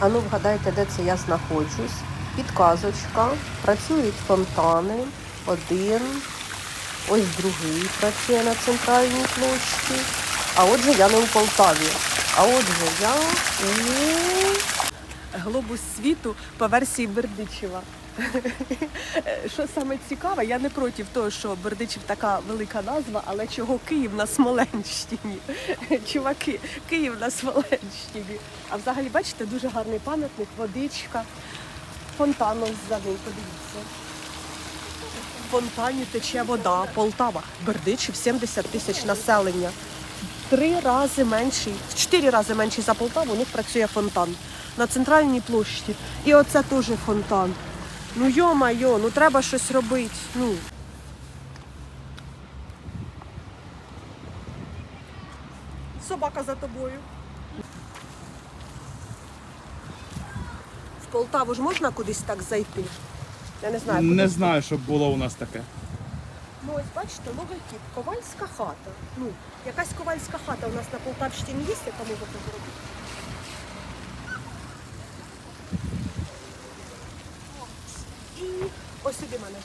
А ну вгадайте, де це я знаходжусь. Підказочка. Працюють фонтани. Один. Ось другий працює на центральній площі. А отже, я не у Полтаві. А отже, я у Глобус світу по версії Бердичева. Що саме цікаве, я не проти того, що Бердичів така велика назва, але чого Київ на Смоленщині? Чуваки, Київ на Смоленщині. А взагалі, бачите, дуже гарний пам'ятник, водичка, фонтан ним, подивіться. В фонтані тече вода, Полтава, Бердичів 70 тисяч населення. Три рази менший, в чотири рази менший за Полтаву, у них працює фонтан на центральній площі. І оце теж фонтан. Ну йо-майо, ну треба щось робити. Ну. Собака за тобою. В Полтаву ж можна кудись так зайти? Я не знаю, Не кудись. знаю, щоб було у нас таке. Ну ось бачите, логотип, ковальська хата. Ну, якась ковальська хата у нас на Полтавщині є, яка може це зробити? І ось сюди мене.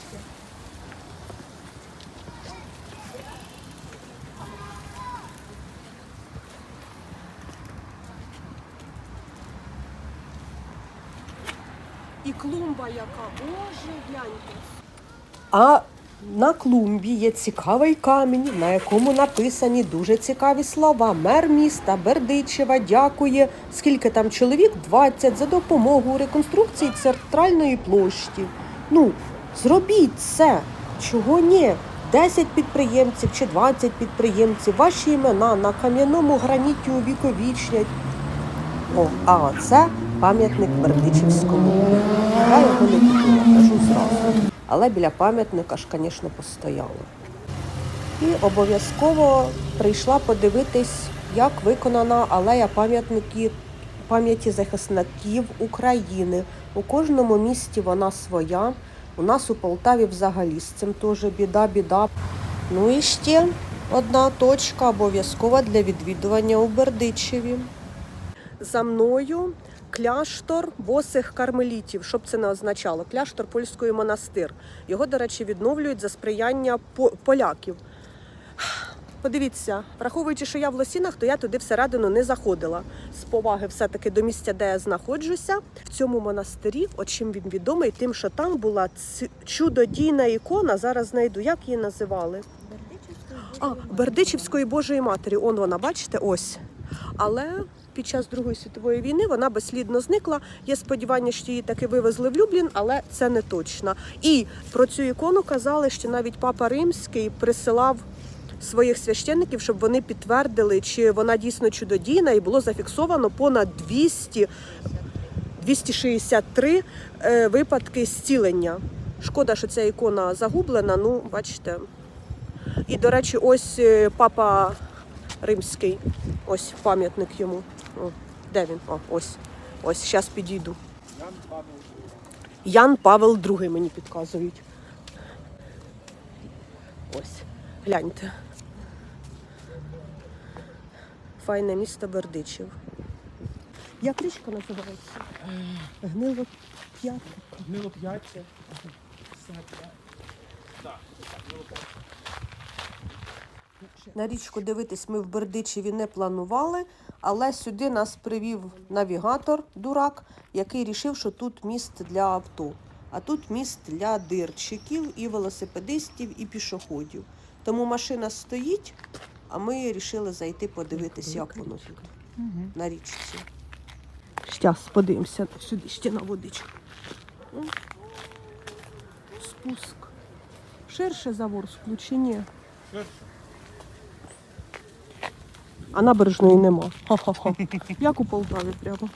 І клумба яка, боже, гляньте. А на клумбі є цікавий камінь, на якому написані дуже цікаві слова. Мер міста Бердичева дякує. Скільки там чоловік? 20 за допомогу у реконструкції центральної площі. Ну, зробіть це. Чого ні? 10 підприємців чи 20 підприємців, ваші імена на кам'яному граніті увіковічнять. О, а оце пам'ятник Бердичівському. Я його не купила, кажу зразу. Але біля пам'ятника ж, звісно, постояла. І обов'язково прийшла подивитись, як виконана алея пам'ятників пам'яті захисників України. У кожному місті вона своя. У нас у Полтаві взагалі з цим теж біда, біда. Ну і ще одна точка обов'язкова для відвідування у Бердичеві. За мною кляштор босих кармелітів. Що б це не означало? Кляштор польської монастир. Його, до речі, відновлюють за сприяння поляків. Подивіться, враховуючи, що я в лосінах, то я туди всередину не заходила. З поваги все-таки до місця, де я знаходжуся. В цьому монастирі, от чим він відомий, тим, що там була чудодійна ікона. Зараз знайду, як її називали. А, Бердичівської Божої Матері. Он вона, бачите, ось. Але під час Другої світової війни вона безслідно зникла. Є сподівання, що її таки вивезли в Люблін, але це не точно. І про цю ікону казали, що навіть папа Римський присилав своїх священників, щоб вони підтвердили, чи вона дійсно чудодійна, і було зафіксовано понад 200 263 е, випадки зцілення. Шкода, що ця ікона загублена. Ну, бачите. І, до речі, ось е, папа римський. Ось пам'ятник йому. О, де він? О, ось. Ось, зараз підійду. Ян Павел II мені підказують. Ось. Гляньте. Файне місто Бердичів. Як річка називається? Гнило п'ятка. Гнило п'яття. На річку дивитись ми в Бердичеві не планували, але сюди нас привів навігатор, дурак, який рішив, що тут міст для авто. А тут міст для дирчиків і велосипедистів, і пішоходів. Тому машина стоїть, а ми вирішили зайти подивитись, як воно тут на річці. Зараз подивимося сюди ще на водичку. Спуск. Ширше за Ворсклу чи ні? А набережної нема. Ха-ха-ха. Як у Полтаві прямо.